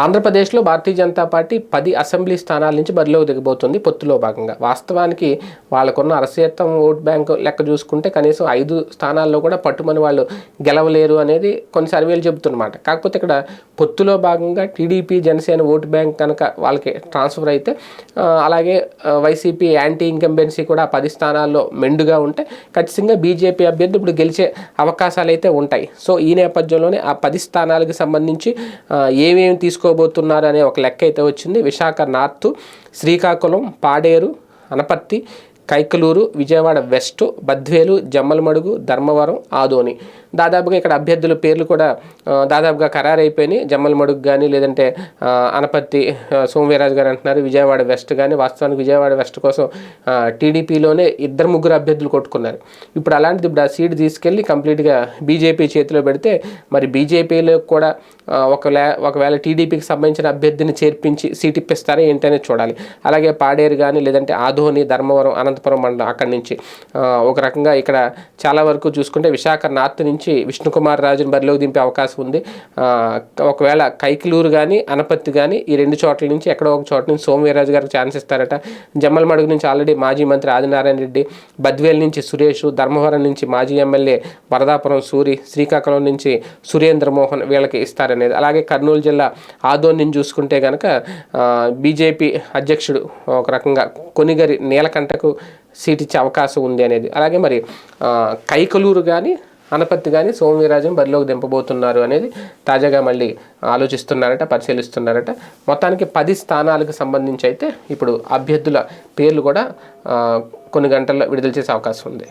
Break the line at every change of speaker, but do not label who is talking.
ఆంధ్రప్రదేశ్లో భారతీయ జనతా పార్టీ పది అసెంబ్లీ స్థానాల నుంచి బరిలోకి దిగబోతుంది పొత్తులో భాగంగా. వాస్తవానికి వాళ్ళకున్న అరసేతం ఓట్ బ్యాంక్ లెక్క చూసుకుంటే కనీసం ఐదు స్థానాల్లో కూడా పట్టుమని వాళ్ళు గెలవలేరు అనేది కొన్ని సర్వేలు చెబుతున్నమాట. కాకపోతే ఇక్కడ పొత్తులో భాగంగా టీడీపీ జనసేన ఓట్ బ్యాంక్ కనుక వాళ్ళకి ట్రాన్స్ఫర్ అయితే అలాగే వైసీపీ యాంటీ ఇంకంబెన్సీ కూడా పది స్థానాల్లో మెండుగా ఉంటే ఖచ్చితంగా బీజేపీ అభ్యర్థి ఇప్పుడు గెలిచే అవకాశాలు అయితే ఉంటాయి. సో ఈ నేపథ్యంలోనే ఆ పది స్థానాలకు సంబంధించి ఏమేమి తీసుకో తీసుకోబోతున్నారు అనే ఒక లెక్క అయితే వచ్చింది. Visakha North Srikakulam Paderu Anaparthi Kaikaluru Vijayawada West Badvel Jammalamadugu Dharmavaram Adoni. దాదాపుగా ఇక్కడ అభ్యర్థుల పేర్లు కూడా దాదాపుగా ఖరారైపోయినాయి. జమ్మలమడుగు కానీ లేదంటే అనపత్తి అనపర్తి సోమవీరాజు గారు అంటున్నారు విజయవాడ వెస్ట్ కానీ వాస్తవానికి విజయవాడ వెస్ట్ కోసం టీడీపీలోనే ఇద్దరు ముగ్గురు అభ్యర్థులు కొట్టుకున్నారు. ఇప్పుడు అలాంటిది ఇప్పుడు ఆ సీట్ తీసుకెళ్ళి కంప్లీట్గా బీజేపీ చేతిలో పెడితే మరి బీజేపీలో కూడా ఒకలే ఒకవేళ ఒకవేళ టీడీపీకి సంబంధించిన అభ్యర్థిని చేర్పించి సీట్ ఇప్పిస్తారా ఏంటనేది చూడాలి. అలాగే పాడేరు కానీ లేదంటే ఆధోని ధర్మవరం అనంతపురం మండలం అక్కడి నుంచి. ఒక రకంగా ఇక్కడ చాలా వరకు చూసుకుంటే విశాఖ నార్త్ నుంచి విష్ణుకుమార్ రాజుని బరిలోకి దింపే అవకాశం ఉంది. ఒకవేళ కైకిలూరు కానీ అనపత్తి కానీ ఈ రెండు చోట్ల నుంచి ఎక్కడో ఒక చోట నుంచి సోమవీరాజు గారికి ఛాన్స్ ఇస్తారట. జమ్మలమడుగు నుంచి ఆల్రెడీ మాజీ మంత్రి ఆదినారాయణ రెడ్డి బద్వేల్ నుంచి సురేష్ ధర్మవరం నుంచి మాజీ ఎమ్మెల్యే వరదాపురం సూరి శ్రీకాకుళం నుంచి సురేంద్ర మోహన్ వీళ్ళకి ఇస్తారనేది. అలాగే కర్నూలు జిల్లా ఆదోన్ నుంచి చూసుకుంటే కనుక బీజేపీ అధ్యక్షుడు ఒక రకంగా కొనిగరి నీలకంఠకు సీట్ ఇచ్చే అవకాశం ఉంది అనేది. అలాగే మరి కైకలూరు కానీ అనపత్తి కానీ సోమవీరాజం బరిలోకి దింపబోతున్నారు అనేది తాజాగా మళ్ళీ ఆలోచిస్తున్నారట పరిశీలిస్తున్నారట. మొత్తానికి పది స్థానాలకు సంబంధించి అయితే ఇప్పుడు అభ్యర్థుల పేర్లు కూడా కొన్ని గంటల్లో విడుదల చేసే అవకాశం ఉంది.